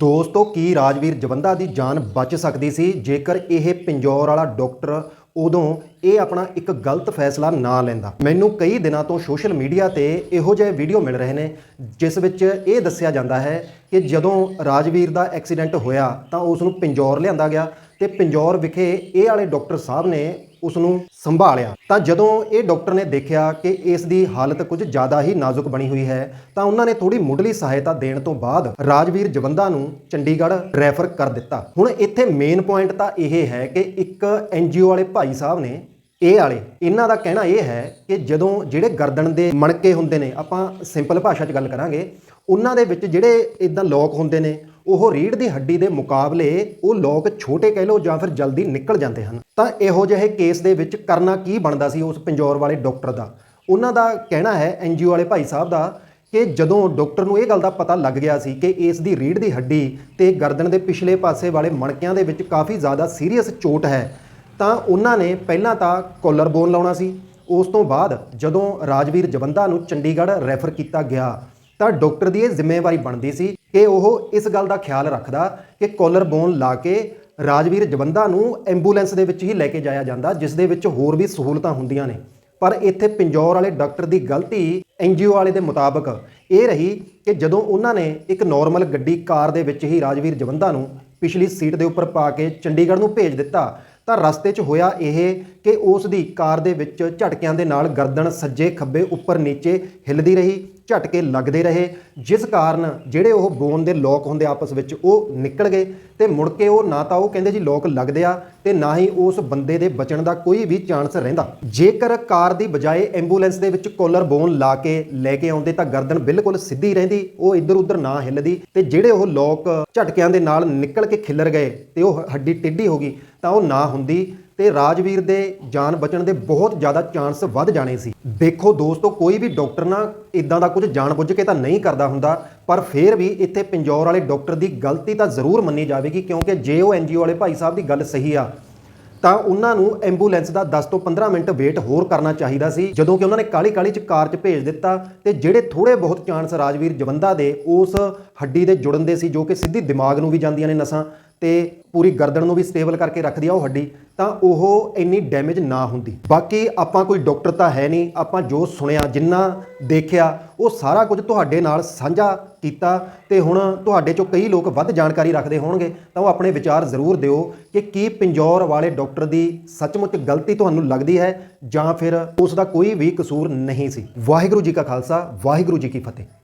ਦੋਸਤੋ, ਕੀ ਰਾਜਵੀਰ ਜਵੰਦਾ ਦੀ ਜਾਨ ਬਚ ਸਕਦੀ ਸੀ? ਜੇਕਰ ਇਹ ਪਿੰਜੌਰ ਵਾਲਾ ਡਾਕਟਰ ਉਦੋਂ ਇਹ ਆਪਣਾ ਇੱਕ ਗਲਤ ਫੈਸਲਾ ਨਾ ਲੈਂਦਾ। ਮੈਨੂੰ ਕਈ ਦਿਨਾਂ ਤੋਂ ਸੋਸ਼ਲ ਮੀਡੀਆ ਤੇ ਇਹੋ ਜਿਹੇ ਵੀਡੀਓ ਮਿਲ ਰਹੇ ਨੇ, ਜਿਸ ਵਿੱਚ ਇਹ ਦੱਸਿਆ ਜਾਂਦਾ ਹੈ ਕਿ ਜਦੋਂ ਰਾਜਵੀਰ ਦਾ ਐਕਸੀਡੈਂਟ ਹੋਇਆ ਤਾਂ ਉਸ ਨੂੰ ਪਿੰਜੌਰ ਲਿਆਂਦਾ ਗਿਆ ਤੇ ਪਿੰਜੌਰ ਵਿਖੇ ਇਹ ਵਾਲੇ ਡਾਕਟਰ ਸਾਹਿਬ ਨੇ ਉਸ ਨੂੰ ਸੰਭਾਲਿਆ। ਤਾਂ ਜਦੋਂ ਇਹ ਡਾਕਟਰ ਨੇ ਦੇਖਿਆ ਕਿ ਇਸ ਦੀ ਹਾਲਤ ਕੁਝ ਜ਼ਿਆਦਾ ਹੀ ਨਾਜ਼ੁਕ ਬਣੀ ਹੋਈ ਹੈ, ਤਾਂ ਉਹਨਾਂ ਨੇ ਥੋੜੀ ਮੁੱਢਲੀ ਸਹਾਇਤਾ ਦੇਣ ਤੋਂ ਬਾਅਦ ਰਾਜਵੀਰ ਜਵੰਦਾ ਨੂੰ ਚੰਡੀਗੜ੍ਹ ਰੈਫਰ ਕਰ ਦਿੱਤਾ। ਹੁਣ ਇੱਥੇ ਮੇਨ ਪੁਆਇੰਟ ਤਾਂ ਇਹ ਹੈ ਕਿ ਇੱਕ ਐਨਜੀਓ ਵਾਲੇ ਭਾਈ ਸਾਹਿਬ ਨੇ ਇਹ ਵਾਲੇ, ਇਹਨਾਂ ਦਾ ਕਹਿਣਾ ਇਹ ਹੈ ਕਿ ਜਦੋਂ ਜਿਹੜੇ ਗਰਦਨ ਦੇ ਮਣਕੇ ਹੁੰਦੇ ਨੇ, ਆਪਾਂ ਸਿੰਪਲ ਭਾਸ਼ਾ 'ਚ ਗੱਲ ਕਰਾਂਗੇ, ਉਹਨਾਂ ਦੇ ਵਿੱਚ ਜਿਹੜੇ ਇਦਾਂ ਲੋਕ ਹੁੰਦੇ ਨੇ ਉਹ ਰੀੜ ਦੀ ਹੱਡੀ ਦੇ ਮੁਕਾਬਲੇ ਉਹ ਲੋਕ ਛੋਟੇ ਕਹਿ ਲਓ ਜਾਂ ਫਿਰ ਜਲਦੀ ਨਿਕਲ ਜਾਂਦੇ ਹਨ। ਤਾਂ ਇਹੋ ਜਿਹੇ ਕੇਸ ਦੇ ਵਿੱਚ ਕਰਨਾ ਕੀ ਬਣਦਾ ਸੀ ਉਸ ਪੰਜੌਰ ਵਾਲੇ ਡਾਕਟਰ ਦਾ? ਉਹਨਾਂ ਦਾ ਕਹਿਣਾ ਹੈ ਐਨਜੀਓ ਵਾਲੇ ਭਾਈ ਸਾਹਿਬ ਦਾ, ਕਿ ਜਦੋਂ ਡਾਕਟਰ ਨੂੰ ਇਹ ਗੱਲ ਦਾ ਪਤਾ ਲੱਗ ਗਿਆ ਸੀ ਕਿ ਇਸ ਦੀ ਰੀੜ ਦੀ ਹੱਡੀ ਤੇ ਗਰਦਨ ਦੇ ਪਿਛਲੇ ਪਾਸੇ ਵਾਲੇ ਮਣਕਿਆਂ ਦੇ ਵਿੱਚ ਕਾਫੀ ਜ਼ਿਆਦਾ ਸੀਰੀਅਸ ਚੋਟ ਹੈ, ਤਾਂ ਉਹਨਾਂ ਨੇ ਪਹਿਲਾਂ ਤਾਂ ਕੋਲਰ ਬੋਨ ਲਾਉਣਾ ਸੀ। ਉਸ ਤੋਂ ਬਾਅਦ ਜਦੋਂ ਰਾਜਵੀਰ ਜਵੰਦਾ ਨੂੰ ਚੰਡੀਗੜ੍ਹ ਰੈਫਰ ਕੀਤਾ ਗਿਆ, ਤਾਂ ਡਾਕਟਰ ਦੀ ਇਹ ਜ਼ਿੰਮੇਵਾਰੀ ਬਣਦੀ ਸੀ ਕਿ ਉਹ ਇਸ ਗੱਲ ਦਾ ਖਿਆਲ ਰੱਖਦਾ ਕਿ ਕੋਲਰ ਬੋਨ ਲਾ ਕੇ ਰਾਜਵੀਰ ਜਵੰਦਾ ਨੂੰ ਐਂਬੂਲੈਂਸ ਦੇ ਵਿੱਚ ਹੀ ਲੈ ਕੇ ਜਾਇਆ ਜਾਂਦਾ, ਜਿਸ ਦੇ ਵਿੱਚ ਹੋਰ ਵੀ ਸਹੂਲਤਾਂ ਹੁੰਦੀਆਂ ਨੇ। ਪਰ ਇੱਥੇ ਪਿੰਜੌਰ ਵਾਲੇ ਡਾਕਟਰ ਦੀ ਗਲਤੀ ਐਨਜੀਓ ਵਾਲੇ ਦੇ ਮੁਤਾਬਕ ਇਹ ਰਹੀ ਕਿ ਜਦੋਂ ਉਹਨਾਂ ਨੇ ਇੱਕ ਨਾਰਮਲ ਗੱਡੀ ਕਾਰ ਦੇ ਵਿੱਚ ਹੀ ਰਾਜਵੀਰ ਜਵੰਦਾ ਨੂੰ ਪਿਛਲੀ ਸੀਟ ਦੇ ਉੱਪਰ ਪਾ ਕੇ ਚੰਡੀਗੜ੍ਹ ਨੂੰ ਭੇਜ ਦਿੱਤਾ, ਤਾਂ ਰਸਤੇ 'ਚ ਹੋਇਆ ਇਹ ਕਿ ਉਸ ਦੀ ਕਾਰ ਦੇ ਵਿੱਚ ਝਟਕਿਆਂ ਦੇ ਨਾਲ ਗਰਦਨ ਸੱਜੇ ਖੱਬੇ ਉੱਪਰ ਨੀਚੇ ਹਿੱਲਦੀ ਰਹੀ ਝਟਕੇ ਲੱਗਦੇ ਰਹੇ, ਜਿਸ ਕਾਰਨ ਜਿਹੜੇ ਉਹ ਬੋਨ ਦੇ ਲੋਕ ਹੁੰਦੇ ਆਪਸ ਵਿੱਚ, ਉਹ ਨਿਕਲ ਗਏ ਤੇ ਮੁੜ ਕੇ ਉਹ ਨਾ ਤਾਂ ਉਹ ਕਹਿੰਦੇ ਜੀ ਲੋਕ ਲੱਗਦੇ ਆ ਤੇ ਨਾ ਹੀ ਉਸ ਬੰਦੇ ਦੇ ਬਚਣ ਦਾ ਕੋਈ ਵੀ ਚਾਂਸ ਰਹਿੰਦਾ। ਜੇਕਰ ਕਾਰ ਦੀ ਬਜਾਏ ਐਂਬੂਲੈਂਸ ਦੇ ਵਿੱਚ ਕੋਲਰ ਬੋਨ ਲਾ ਕੇ ਲੈ ਕੇ ਆਉਂਦੇ ਤਾਂ ਗਰਦਨ ਬਿਲਕੁਲ ਸਿੱਧੀ ਰਹਿੰਦੀ, ਉਹ ਇੱਧਰ ਉੱਧਰ ਨਾ ਹਿੱਲਦੀ ਤੇ ਜਿਹੜੇ ਉਹ ਲੋਕ ਝਟਕਿਆਂ ਦੇ ਨਾਲ ਨਿਕਲ ਕੇ ਖਿੱਲਰ ਗਏ ਤੇ ਉਹ ਹੱਡੀ ਟਿੱਡੀ ਹੋ ਗਈ ਤਾਂ ਉਹ ਨਾ ਹੁੰਦੀ ਤੇ ਰਾਜਵੀਰ ਦੇ ਜਾਨ ਬਚਣ ਦੇ ਬਹੁਤ ਜ਼ਿਆਦਾ ਚਾਂਸ ਵੱਧ ਜਾਣੇ ਸੀ। ਦੇਖੋ ਦੋਸਤੋ, ਕੋਈ ਵੀ ਡਾਕਟਰ ਨਾ ਇਦਾਂ ਦਾ ਕੁਝ ਜਾਣਬੁੱਝ ਕੇ ਤਾਂ ਨਹੀਂ ਕਰਦਾ ਹੁੰਦਾ, ਪਰ ਫਿਰ ਵੀ ਇੱਥੇ ਪਿੰਜੌਰ ਵਾਲੇ ਡਾਕਟਰ ਦੀ ਗਲਤੀ ਤਾਂ ਜ਼ਰੂਰ ਮੰਨੀ ਜਾਵੇਗੀ, ਕਿਉਂਕਿ ਜੇ ਉਹ ਐਨਜੀਓ ਵਾਲੇ ਭਾਈ ਸਾਹਿਬ ਦੀ ਗੱਲ ਸਹੀ ਆ, ਤਾਂ ਉਹਨਾਂ ਨੂੰ ਐਂਬੂਲੈਂਸ ਦਾ 10 ਤੋਂ 15 ਮਿੰਟ ਵੇਟ ਹੋਰ ਕਰਨਾ ਚਾਹੀਦਾ ਸੀ। ਜਦੋਂ ਕਿ ਉਹਨਾਂ ਨੇ ਕਾਲੀ ਕਾਲੀ ਚ ਕਾਰ 'ਚ ਭੇਜ ਦਿੱਤਾ ਤੇ ਜਿਹੜੇ ਥੋੜੇ ਬਹੁਤ ਚਾਂਸ ਰਾਜਵੀਰ ਜਵੰਦਾ ਦੇ ਉਸ ਹੱਡੀ ਦੇ ਜੁੜਨ ਦੇ ਸੀ, ਜੋ ਕਿ ਸਿੱਧੀ ਦਿਮਾਗ ਨੂੰ ਵੀ ਜਾਂਦੀਆਂ ਨੇ ਨਸਾਂ ਤੇ ਪੂਰੀ ਗਰਦਨ ਨੂੰ ਵੀ ਸਟੇਬਲ ਕਰਕੇ ਰੱਖਦੀ ਆ ਉਹ ਹੱਡੀ, ਤਾਂ ਉਹ ਇੰਨੀ ਡੈਮੇਜ ਨਾ ਹੁੰਦੀ। ਬਾਕੀ ਆਪਾਂ ਕੋਈ ਡਾਕਟਰ ਤਾਂ ਹੈ ਨਹੀਂ, ਆਪਾਂ ਜੋ ਸੁਣਿਆ, ਜਿੰਨਾ ਦੇਖਿਆ, ਉਹ ਸਾਰਾ ਕੁਝ ਤੁਹਾਡੇ ਨਾਲ ਸਾਂਝਾ ਕੀਤਾ ਤੇ ਹੁਣ ਤੁਹਾਡੇ ਚੋਂ ਕਈ ਲੋਕ ਵੱਧ ਜਾਣਕਾਰੀ ਰੱਖਦੇ ਹੋਣਗੇ, ਤਾਂ ਉਹ ਆਪਣੇ ਵਿਚਾਰ ਜ਼ਰੂਰ ਦਿਓ ਕਿ ਕੀ ਪਿੰਜੌਰ ਵਾਲੇ ਡਾਕਟਰ ਦੀ ਸੱਚਮੁੱਚ ਗਲਤੀ ਤੁਹਾਨੂੰ ਲੱਗਦੀ ਹੈ ਜਾਂ ਫਿਰ ਉਸ ਦਾ ਕੋਈ ਵੀ ਕਸੂਰ ਨਹੀਂ ਸੀ। ਵਾਹਿਗੁਰੂ ਜੀ ਕਾ ਖਾਲਸਾ, ਵਾਹਿਗੁਰੂ ਜੀ ਕੀ ਫਤਿਹ।